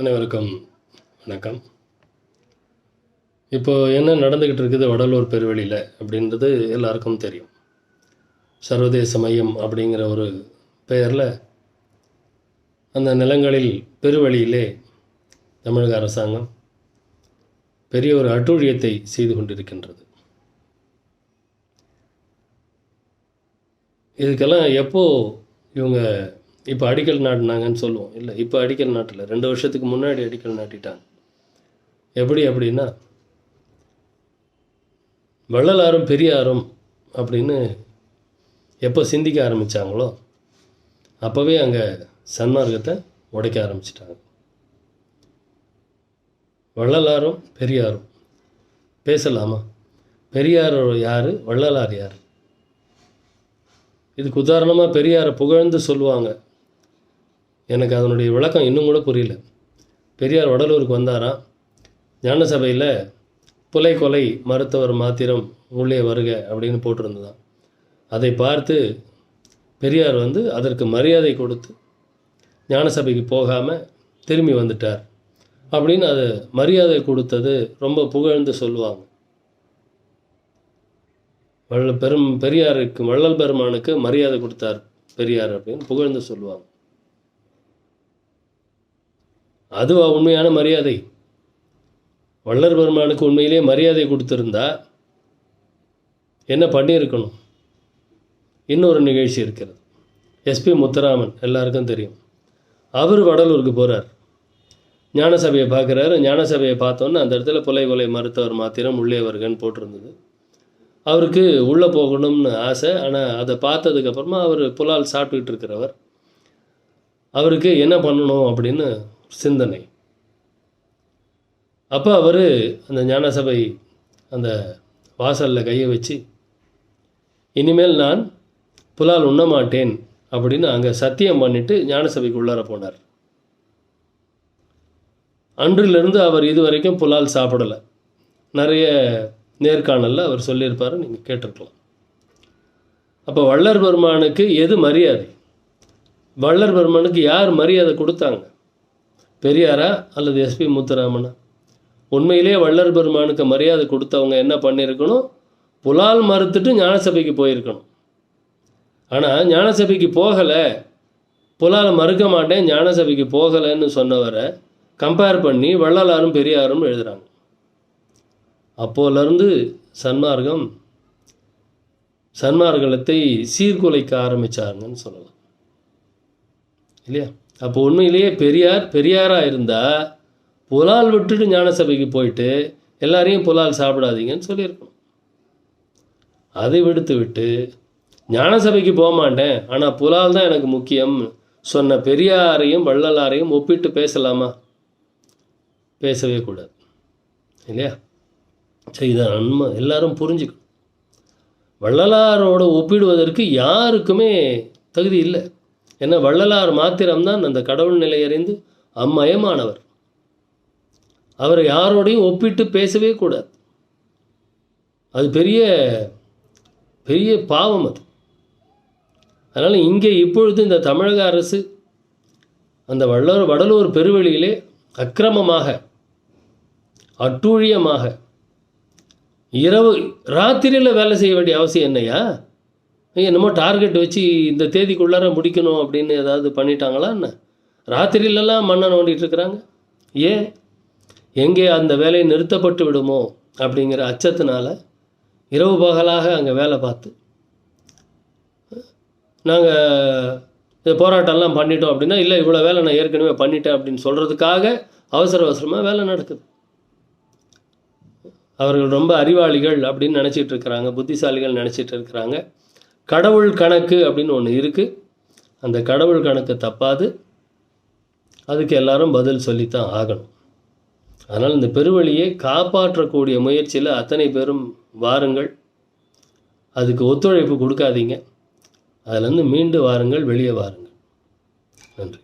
அனைவருக்கும் வணக்கம். இப்போ என்ன நடந்துக்கிட்டு இருக்குது வடலூர் பெருவெளியில் அப்படின்றது எல்லாருக்கும் தெரியும். சர்வதேச மையம் அப்படிங்கிற ஒரு பெயரில் அந்த நிலங்களில் பெருவழியிலே தமிழக அரசாங்கம் பெரிய ஒரு அட்டூழியத்தை செய்து கொண்டிருக்கின்றது. இதுக்கெல்லாம் எப்போ இவங்க இப்போ அடிக்கல் நாட்டினாங்கன்னு சொல்லுவோம். இல்லை இப்போ அடிக்கல் நாட்டில். ரெண்டு வருஷத்துக்கு முன்னாடி அடிக்கல் நாட்டிட்டாங்க. எப்படி அப்படின்னா வள்ளலாரும் பெரியாரும் அப்படின்னு எப்போ சிந்திக்க ஆரம்பித்தாங்களோ அப்போவே அங்கே சன்மார்க்கத்தை உடைக்க ஆரம்பிச்சிட்டாங்க. வள்ளலாரும் பெரியாரும் பேசலாமா? பெரியார் யார்? வள்ளலார் யார்? இதுக்கு உதாரணமாக பெரியாரை புகழ்ந்து சொல்லுவாங்க. எனக்கு அதனுடைய விளக்கம் இன்னும் கூட புரியல. பெரியார் வடலூருக்கு வந்தாராம் ஞான சபையில் புலை கொலை மருத்துவர் மாத்திரம் உள்ளே வருக அப்படின்னு போட்டிருந்ததான் அதை பார்த்து பெரியார் வந்து அதற்கு மரியாதை கொடுத்து ஞான சபைக்கு போகாமல் திரும்பி வந்துட்டார். அப்படின்னு அது மரியாதை கொடுத்தது ரொம்ப புகழ்ந்து சொல்லுவாங்க. வள்ள பெரும் பெரியாருக்கு வள்ளல் பெருமானுக்கு மரியாதை கொடுத்தார் பெரியார் அப்படின்னு புகழ்ந்து சொல்லுவாங்க. அதுவா உண்மையான மரியாதை? வள்ளர் பெருமானுக்கு உண்மையிலே மரியாதை கொடுத்துருந்தா என்ன பண்ணியிருக்கணும்? இன்னொரு நிகழ்ச்சி இருக்கிறது. எஸ்பி முத்துராமன் எல்லாருக்கும் தெரியும். அவர் வடலூருக்கு போகிறார் ஞானசபையை பார்க்குறாரு. ஞானசபையை பார்த்தோன்னே அந்த இடத்துல புலை கொலை மருத்துவர் மாத்திரம் உள்ளே வருகன்னு போட்டிருந்தது. அவருக்கு உள்ளே போகணும்னு ஆசை. ஆனால் அதை பார்த்ததுக்கப்புறமா அவர் புலால் சாப்பிட்டுக்கிட்டு இருக்கிறவர். அவருக்கு என்ன பண்ணணும் அப்படின்னு சிந்தனை. அப்போ அவர் அந்த ஞானசபை அந்த வாசலில் கையை வச்சு இனிமேல் நான் புலால் உண்ண மாட்டேன் அப்படின்னு அங்கே சத்தியம் பண்ணிட்டு ஞானசபைக்கு உள்ளார போனார். அன்றிலிருந்து அவர் இதுவரைக்கும் புலால் சாப்பிடலை. நிறைய நேர்காணலில் அவர் சொல்லியிருப்பார் நீங்கள் கேட்டிருக்கலாம். அப்போ வள்ளர் பெருமானுக்கு எது மரியாதை? வள்ளர் பெருமானுக்கு யார் மரியாதை கொடுத்தாங்க? பெரியாரா அல்லது எஸ்பி முத்துராமனா? உண்மையிலே வள்ளல் பெருமானுக்கு மரியாதை கொடுத்தவங்க என்ன பண்ணியிருக்கணும்? புலால் மறுத்துட்டு ஞானசபைக்கு போயிருக்கணும். ஆனால் ஞானசபைக்கு போகலை. புலால் மறுக்க மாட்டேன் ஞானசபைக்கு போகலைன்னு சொன்னவரை கம்பேர் பண்ணி வள்ளலாரும் பெரியாரும் எழுதுகிறாங்க அப்போலேருந்து சன்மார்க்கம் சன்மார்க்கத்தை சீர்குலைக்க ஆரம்பித்தாருங்கன்னு சொல்லலாம். இல்லையா? அப்போ உண்மையிலேயே பெரியார் பெரியாராக இருந்தால் புலால் விட்டுட்டு ஞான சபைக்கு போயிட்டு எல்லாரையும் புலால் சாப்பிடாதீங்கன்னு சொல்லியிருக்கணும். அதை விடுத்து விட்டு ஞான சபைக்கு போக மாட்டேன் ஆனால் புலால் தான் எனக்கு முக்கியம். சொன்ன பெரியாரையும் வள்ளலாரையும் ஒப்பிட்டு பேசலாமா? பேசவே கூடாது. இல்லையா? சரி இதை நன்மை எல்லாரும் புரிஞ்சுக்கணும். வள்ளலாரோட ஒப்பிடுவதற்கு யாருக்குமே தகுதி இல்லை. ஏன்னா வள்ளலார் மாத்திரம்தான் அந்த கடவுள் நிலை அறிந்து அம்மயமானவர். அவர் யாரோடையும் ஒப்பிட்டு பேசவே கூடாது. அது பெரிய பெரிய பாவம் அது. அதனால் இங்கே இப்பொழுது இந்த தமிழக அரசு அந்த வள்ளலூர் வடலூர் பெருவெளியிலே அக்கிரமமாக அட்டூழியமாக இரவு ராத்திரியில் வேலை செய்ய வேண்டிய அவசியம் என்னையா என்னமோ டார்கெட் வச்சு இந்த தேதிக்குள்ளார முடிக்கணும் அப்படின்னு ஏதாவது பண்ணிட்டாங்களா என்ன? ராத்திரியிலலாம் மண்ணை நோண்டிகிட்டு இருக்கிறாங்க ஏன் எங்கே அந்த வேலை நிறுத்தப்பட்டு விடுமோ அப்படிங்கிற அச்சத்தினால இரவு பகலாக அங்கே வேலை பார்த்து. நாங்கள் போராட்டம்லாம் பண்ணிட்டோம் அப்படின்னா இல்லை இவ்வளோ வேலை நான் ஏற்கனவே பண்ணிட்டேன் அப்படின்னு சொல்கிறதுக்காக அவசர அவசரமாக வேலை நடக்குது. அவர்கள் ரொம்ப அறிவாளிகள் அப்படின்னு நினச்சிட்டு இருக்கிறாங்க புத்திசாலிகள் நினச்சிட்டு இருக்கிறாங்க. கடவுள் கணக்கு அப்படின்னு ஒன்று இருக்குது அந்த கடவுள் கணக்கு தப்பாது. அதுக்கு எல்லாரும் பதில் சொல்லித்தான் ஆகணும். அதனால் இந்த பெருவழியை காப்பாற்றக்கூடிய முயற்சியில் அத்தனை பேரும் வாருங்கள். அதுக்கு ஒத்துழைப்பு கொடுக்காதீங்க. அதிலேருந்து மீண்டு வாருங்கள் வெளியே வாருங்கள். நன்றி.